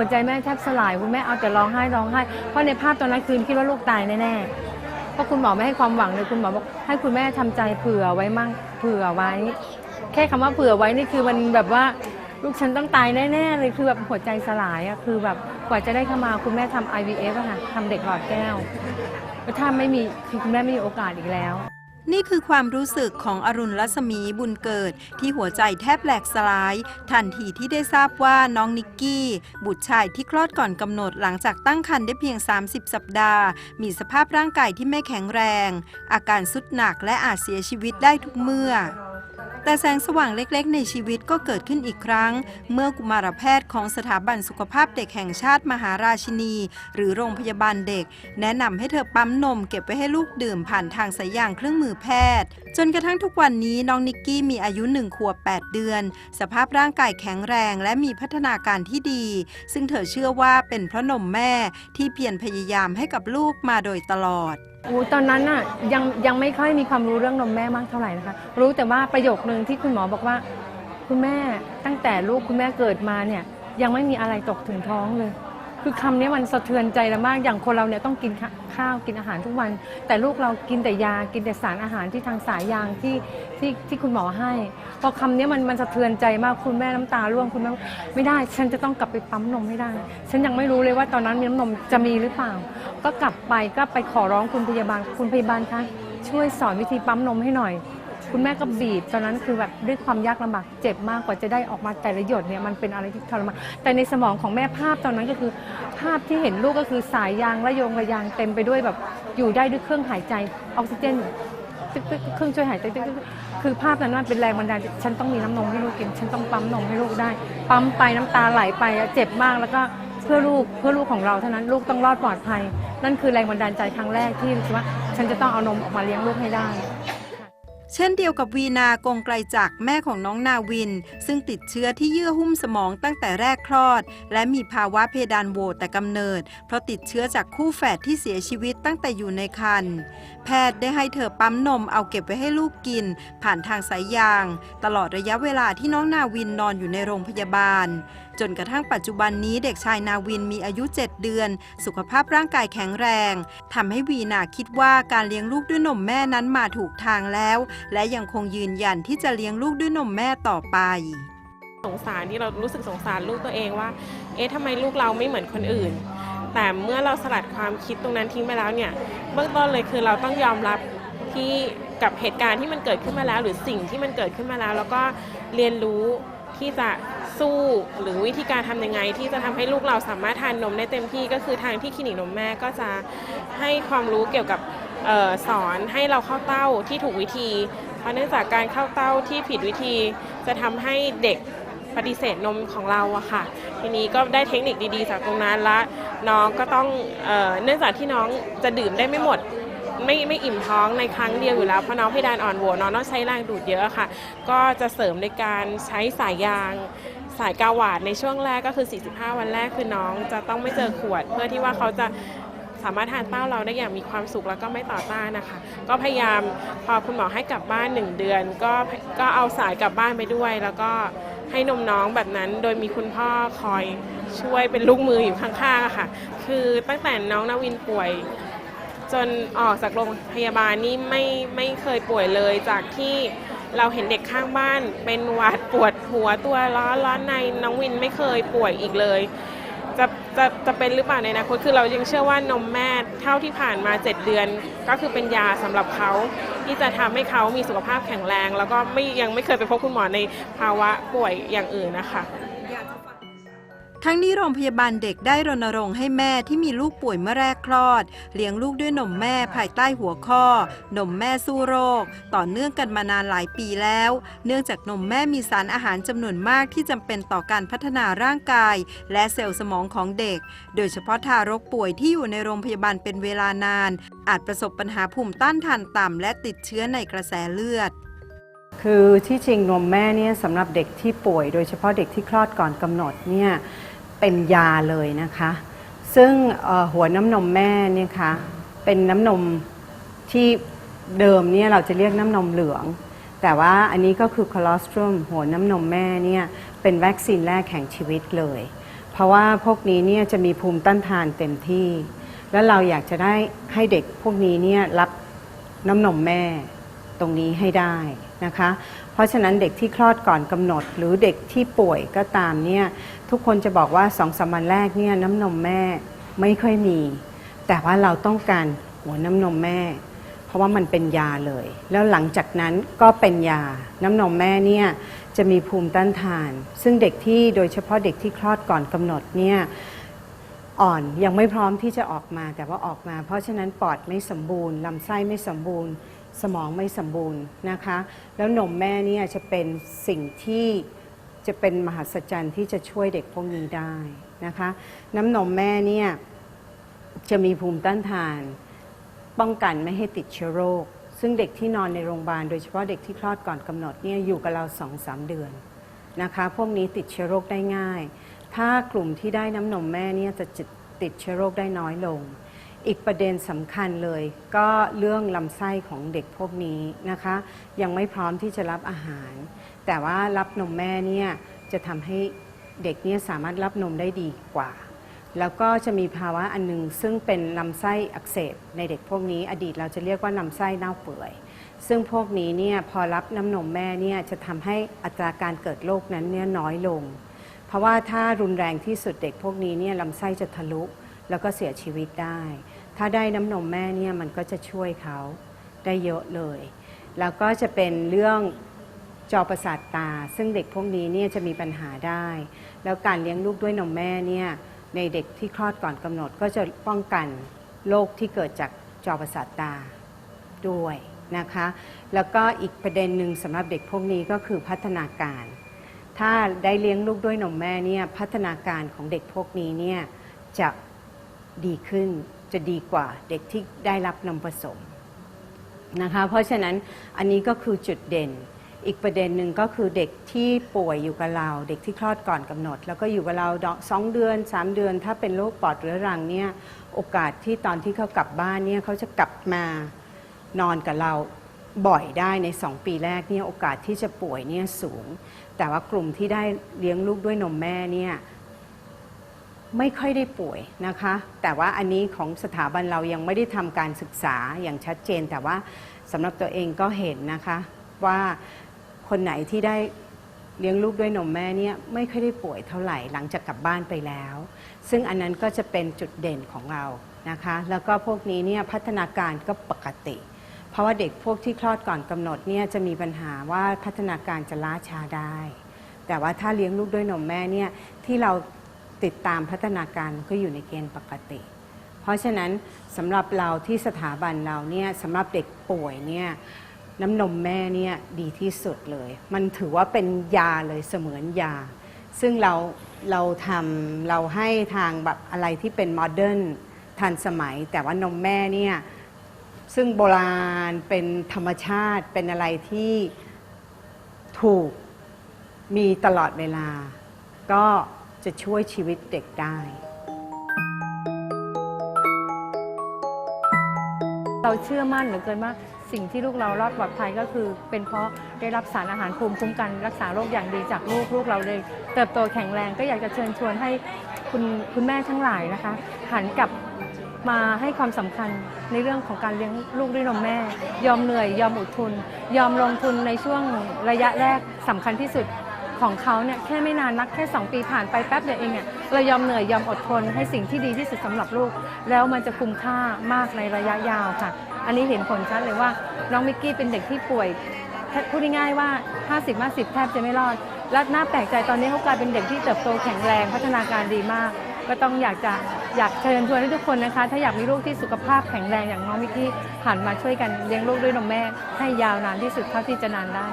หัวใจแม่แทบสลายคุณแม่เอาแต่ร้องไห้ร้องไห้เพราะในภาพตอนนั้นคืนคิดว่าลูกตายแน่ๆเพราะคุณหมอไม่ให้ความหวังเลยคุณหมอบอกให้คุณแม่ทำใจเผื่อไว้มั่งเผื่อไว้ แค่คำว่าเผื่อไว้นี่คือมันแบบว่าลูกฉันต้องตายแน่ๆเลยคือแบบหัวใจสลายอะคือแบบกว่าจะได้เข้ามาคุณแม่ทำ IVF อะค่ะทำเด็กหลอดแก้วแล้วถ้าไม่มีคือคุณแม่ไม่มีโอกาสอีกแล้ว นี่คือความรู้สึกของอรุณรัศมีบุญเกิด ที่หัวใจแทบแหลกสลาย ทันทีที่ได้ทราบว่าน้องนิกกี้ บุตรชายที่คลอดก่อนกำหนดหลังจากตั้งครรภ์ได้เพียง 30 สัปดาห์ มีสภาพร่างกายที่ไม่แข็งแรง อาการสุดหนักและอาจเสียชีวิตได้ทุกเมื่อ แต่แสงสว่างเล็กๆ ในชีวิตก็เกิดขึ้นอีกครั้ง เมื่อกุมารแพทย์ของสถาบันสุขภาพเด็กแห่งชาติมหาราชินี หรือโรงพยาบาลเด็ก แนะนำให้เธอปั๊มนมเก็บไว้ให้ลูกดื่มผ่านทางสายยางเครื่องมือแพทย์ จนกระทั่งทุกวันนี้น้องนิกกี้มีอายุ1ขวบ8 เดือน สภาพร่างกายแข็งแรงและมีพัฒนาการที่ดี ซึ่งเธอเชื่อว่าเป็นเพราะนมแม่ที่เพียรพยายามให้กับลูกมาโดยตลอด อ้ตอนนั้นน่ะยังยังไม่ค่อยมีความรู้เรื่องนมแม่มากเท่าไหร่นะคะ รู้แต่ว่าประโยคนึงที่คุณหมอบอกว่า คุณแม่ตั้งแต่ลูกคุณแม่เกิดมาเนี่ย ยังไม่มีอะไรตกถึงท้องเลย คือคำนี้มันสะเทือนใจเรามาก อย่างคนเราเนี่ยต้องกินข้าวกินอาหารทุกวัน แต่ลูกเรากินแต่ยา กินแต่สารอาหารที่ทางสายยางที่ที่ที่คุณหมอให้ พอคำนี้มันมันสะเทือนใจมากคุณแม่น้ำตาร่วงคุณแม่ไม่ได้ ฉันจะต้องกลับไปปั๊มนมให้ได้ ฉันยังไม่รู้เลยว่าตอนนั้นมีน้ำนมจะมีหรือเปล่า ก็กลับไปก็ไปขอร้องคุณพยาบาลคุณพยาบาลคะช่วยสอนวิธีปั๊มนมให้หน่อย คุณแม่ก็บีบตอนนั้นคือแบบด้วยความยากลำบากเจ็บมากกว่าจะได้ออกมาแต่ละหยดเนี่ยมันเป็นอะไรที่ทรมานแต่ในสมองของแม่ภาพตอนนั้นก็คือ ภาพที่เห็นลูกก็คือสายยางระโยงระยางเต็มไปด้วยแบบอยู่ได้ด้วยเครื่องหายใจออกซิเจนตึ๊กตึ๊กเครื่องช่วยหายใจตึ๊กตึ๊กคือภาพนั้นมันเป็นแรงบันดาลใจฉันต้องมีน้ำนมให้ลูกกิน ฉันต้องปั๊มนมให้ลูกได้ ปั๊มไปน้ำตาไหลไปอะเจ็บมากแล้วก็เพื่อลูกเพื่อลูกของเราเท่านั้นลูกต้องรอดปลอดภัย นั่นคือแรงบันดาลใจครั้งแรกที่รู้สึกว่า ฉันจะต้องเอานมออกมาเลี้ยงลูกให้ได้ เช่นเดียวกับวีนากงไกลจักแม่ของน้องนาวิน ซึ่งติดเชื้อที่เยื่อหุ้มสมองตั้งแต่แรกคลอด และมีภาวะเพดานโหวแต่กำเนิด เพราะติดเชื้อจากคู่แฝดที่เสียชีวิตตั้งแต่อยู่ในครรภ์แพทย์ได้ให้เธอปั๊มนมเอาเก็บไว้ให้ลูกกิน ผ่านทางสายยาง ตลอดระยะเวลาที่น้องนาวินนอนอยู่ในโรงพยาบาล จนกระทั่งปัจจุบันนี้เด็กชายนาวินมีอายุ 7 เดือน สุขภาพร่างกายแข็งแรงทำให้วีนาคิดว่าการเลี้ยงลูกด้วยนมแม่นั้นมาถูกทางแล้วและยังคงยืนยันที่จะเลี้ยงลูกด้วยนมแม่ต่อไป สงสารที่เรารู้สึกสงสารลูกตัวเองว่า เอ๊ะทำไมลูกเราไม่เหมือนคนอื่น แต่เมื่อเราสลัดความคิดตรงนั้นทิ้งไปแล้วเนี่ย เบื้องต้นเลยคือเราต้องยอมรับที่กับเหตุการณ์ที่มันเกิดขึ้นมาแล้ว หรือสิ่งที่มันเกิดขึ้นมาแล้ว แล้วก็เรียนรู้ที่จะสู้หรือวิธีการทำยังไง ที่จะทำให้ลูกเราสามารถทานนมได้เต็มที่ก็คือทางที่คลินิกนมแม่ก็จะให้ความรู้เกี่ยวกับ ออสอนให้เราเข้าเต้าที่ถูกวิธี เพราะเนื่องจากการเข้าเต้าที่ผิดวิธี จะทำให้เด็กปฏิเสธนมของเราอะค่ะ ทีนี้ก็ได้เทคนิคดีๆ จากตรงนั้นและน้องก็ต้องเออเนื่องจากที่น้องจะดื่มได้ไม่หมดไม่ไม่อิ่มท้องในครั้งเดียวอยู่แล้วเพราะน้องเพดานอ่อนโหวน้องต้องใช้แรงดูดเยอะค่ะ ก็จะเสริมในการใช้สายยางสายกาวาดในช่วงแรกก็คือ 45 วันแรกคือน้องจะต้องไม่เจอขวด เพื่อที่ว่าเขาจะ สามารถทานเต้าเราได้อย่างมีความสุขแล้วก็ไม่ต่อต้านนะคะ ก็พยายามพอคุณหมอให้กลับบ้าน 1 เดือน ก็ก็เอาสายกลับบ้านไปด้วย แล้วก็ให้นมน้องแบบนั้น โดยมีคุณพ่อคอยช่วยเป็นลูกมืออยู่ข้างๆค่ะ คือตั้งแต่น้องนาวินป่วย จนออกจากโรงพยาบาลนี่ไม่ไม่เคยป่วยเลยจากที่เราเห็นเด็กข้างบ้านเป็นวัดปวดหัวตัวร้อนร้อนในน้องวินไม่เคยป่วยอีกเลย จะจะจะเป็นหรือเปล่าในอนาคตคือเรายังเชื่อว่านมแม่เท่าที่ผ่านมา 7 เดือน ก็คือเป็นยาสำหรับเขาที่จะทำให้เขามีสุขภาพแข็งแรง แล้วก็ไม่ยังไม่เคยไปพบคุณหมอในภาวะป่วยอย่างอื่นนะคะ ทั้งนี้โรงพยาบาลเด็กได้รณรงค์ให้แม่ที่มีลูกป่วยเมื่อแรกคลอด เลี้ยงลูกด้วยนมแม่ภายใต้หัวข้อ นมแม่สู้โรค ต่อเนื่องกันมานานหลายปีแล้ว เนื่องจากนมแม่มีสารอาหารจำนวนมากที่จำเป็นต่อการพัฒนาร่างกาย และเซลล์สมองของเด็ก โดยเฉพาะทารกป่วยที่อยู่ในโรงพยาบาลเป็นเวลานาน อาจประสบปัญหาภูมิต้านทานต่ำและติดเชื้อในกระแสเลือดคือที่จริงนมแม่เนี่ยสำหรับเด็กที่ป่วย โดยเฉพาะเด็กที่คลอดก่อนกำหนดเนี่ย เป็นยาเลยนะคะ ซึ่งหัวน้ำนมแม่เนี่ยคะเป็นน้ำนมที่เดิมเนี่ยเราจะเรียกน้ำนมเหลือง แต่ว่าอันนี้ก็คือคอลอสตรอมหัวน้ำนมแม่เนี่ยเป็นวัคซีนแรกแห่งชีวิตเลย เพราะว่าพวกนี้เนี่ยจะมีภูมิต้านทานเต็มที่ แล้วเราอยากจะได้ให้เด็กพวกนี้เนี่ยรับน้ำนมแม่ตรงนี้ให้ได้นะคะ ราะฉะนั้นเด็กที่คลอดก่อนกำหนด หรือเด็กที่ป่วยก็ตามเนี่ยทุกคนจะบอกว่าสองสามวันแรกเนี่ยน้ำนมแม่ไม่ค่อยมี แต่ว่าเราต้องการหัวน้ำนมแม่ เพราะว่ามันเป็นยาเลย แล้วหลังจากนั้นก็เป็นยาน้ำนมแม่เนี่ยจะมีภูมิต้านทาน ซึ่งเด็กที่โดยเฉพาะเด็กที่คลอดก่อนกำหนดเนี่ยอ่อนยังไม่พร้อมที่จะออกมาแต่ว่าออกมา เพราะฉะนั้นปอดไม่สมบูรณ์ลำไส้ไม่สมบูรณ์ สมองไม่สมบูรณ์นะคะ แล้วนมแม่เนี่ยจะเป็นสิ่งที่จะเป็นมหัศจรรย์ที่จะช่วยเด็กพวกนี้ได้นะคะ น้ำนมแม่เนี่ยจะมีภูมิต้านทาน ป้องกันไม่ให้ติดเชื้อโรค ซึ่งเด็กที่นอนในโรงพยาบาลโดยเฉพาะเด็กที่คลอดก่อนกำหนดเนี่ยอยู่กับเรา2องสามเดือนนะคะ พวกนี้ติดเชื้อโรคได้ง่าย ถ้ากลุ่มที่ได้น้ำนมแม่เนี่ยจะติดเชื้อโรคได้น้อยลง อีกประเด็นสำคัญเลย ก็เรื่องลำไส้ของเด็กพวกนี้นะคะ ยังไม่พร้อมที่จะรับอาหาร แต่ว่ารับนมแม่เนี่ยจะทำให้เด็กเนี่ยสามารถรับนมได้ดีกว่า แล้วก็จะมีภาวะอันหนึง ซึ่งเป็นลำไส้อักเสบในเด็กพวกนี้ อดีตเราจะเรียกว่าลำไส้เน่าเปื่อย ซึ่งพวกนี้เนี่ยพอรับน้ำนมแม่เนี่ยจะทำให้อัตราการเกิดโรคนั้นเนี่ยน้อยลง เพราะว่าถ้ารุนแรงที่สุดเด็กพวกนี้เนี่ยลำไส้จะทะลุแล้วก็เสียชีวิตได้ ถ้าได้น้ำนมแม่เนี่ยมันก็จะช่วยเขาได้เยอะเลย แล้วก็จะเป็นเรื่องจอประสาทตา ซึ่งเด็กพวกนี้เนี่ยจะมีปัญหาได้ แล้วการเลี้ยงลูกด้วยนมแม่เนี่ยในเด็กที่คลอดก่อนกำหนดก็จะป้องกันโรคที่เกิดจากจอประสาทตาด้วยนะคะ แล้วก็อีกประเด็นหนึ่งสำหรับเด็กพวกนี้ก็คือพัฒนาการ ถ้าได้เลี้ยงลูกด้วยนมแม่เนี่ยพัฒนาการของเด็กพวกนี้เนี่ยจะ ดีขึ้นจะดีกว่าเด็กที่ได้รับนมผสมนะคะเพราะฉะนั้นอันนี้ก็คือจุดเด่น อีกประเด็นหนึ่งก็คือเด็กที่ป่วยอยู่กับเรา เด็กที่คลอดก่อนกำหนด แล้วก็อยู่กับเราสองเดือน 3 เดือน ถ้าเป็นโรคปอดเรื้อรังเนี่ยโอกาสที่ตอนที่เขากลับบ้านเนี่ยเขาจะกลับมานอนกับเราบ่อยได้ใน 2 ปีแรกเนี่ยโอกาสที่จะป่วยเนี่ยสูง แต่ว่ากลุ่มที่ได้เลี้ยงลูกด้วยนมแม่เนี่ย ไม่ค่อยได้ป่วยนะคะ แต่ว่าอันนี้ของสถาบันเรายังไม่ได้ทำการศึกษาอย่างชัดเจน แต่ว่าสำหรับตัวเองก็เห็นนะคะว่าคนไหนที่ได้เลี้ยงลูกด้วยนมแม่เนี่ยไม่ค่อยได้ป่วยเท่าไหร่หลังจากกลับบ้านไปแล้ว ซึ่งอันนั้นก็จะเป็นจุดเด่นของเรานะคะ แล้วก็พวกนี้เนี่ยพัฒนาการก็ปกติ เพราะว่าเด็กพวกที่คลอดก่อนกำหนดเนี่ยจะมีปัญหาว่าพัฒนาการจะล้าช้าได้ แต่ว่าถ้าเลี้ยงลูกด้วยนมแม่เนี่ยที่เรา ติดตามพัฒนาการก็อยู่ในเกณฑ์ปกติ เพราะฉะนั้นสำหรับเราที่สถาบันเราเนี่ยสำหรับเด็กป่วยเนี่ยน้ำนมแม่เนี่ยดีที่สุดเลย มันถือว่าเป็นยาเลยเสมือนยา ซึ่งเราเราทำเราให้ทางแบบอะไรที่เป็นโมเดิร์นทันสมัย แต่ว่านมแม่เนี่ยซึ่งโบราณเป็นธรรมชาติเป็นอะไรที่ถูกมีตลอดเวลา ก็ จะช่วยชีวิตเด็กได้ เราเชื่อมั่นเหลือเกินว่าสิ่งที่ลูกเรารอดปลอดภัยก็คือ เป็นเพราะได้รับสารอาหารภูมิคุ้มกันรักษาโรคอย่างดีจากลูกลูกเราเลย เติบโตแข็งแรงก็อยากจะเชิญชวนให้คุณคุณแม่ทั้งหลายนะคะหันกลับมาให้ความสำคัญในเรื่องของการเลี้ยงลูกด้วยนมแม่ ยอมเหนื่อย ยอมอดทน ยอมลงทุนในช่วงระยะแรกสำคัญที่สุด ของเขาเนี่ยแค่ไม่นานนักแค่ 2 ปีผ่านไปแป๊บเดียวเองเนี่ยเรายอมเหนื่อยยอมอดทนให้สิ่งที่ดีที่สุดสำหรับลูก แล้วมันจะคุ้มค่ามากในระยะยาวค่ะ อันนี้เห็นผลชัดเลยว่าน้องมิกกี้เป็นเด็กที่ป่วยพูดง่ายๆว่า 50 50 แทบจะไม่รอด และน่าแปลกใจตอนนี้เขากลายเป็นเด็กที่เติบโตแข็งแรงพัฒนาการดีมาก ก็ต้องอยากจะอยากเชิญชวนให้ทุกคนนะคะ ถ้าอยากมีลูกที่สุขภาพแข็งแรงอย่างน้องมิกกี้หันมาช่วยกันเลี้ยงลูกด้วยนมแม่ให้ยาวนานที่สุดเท่าที่จะนานได้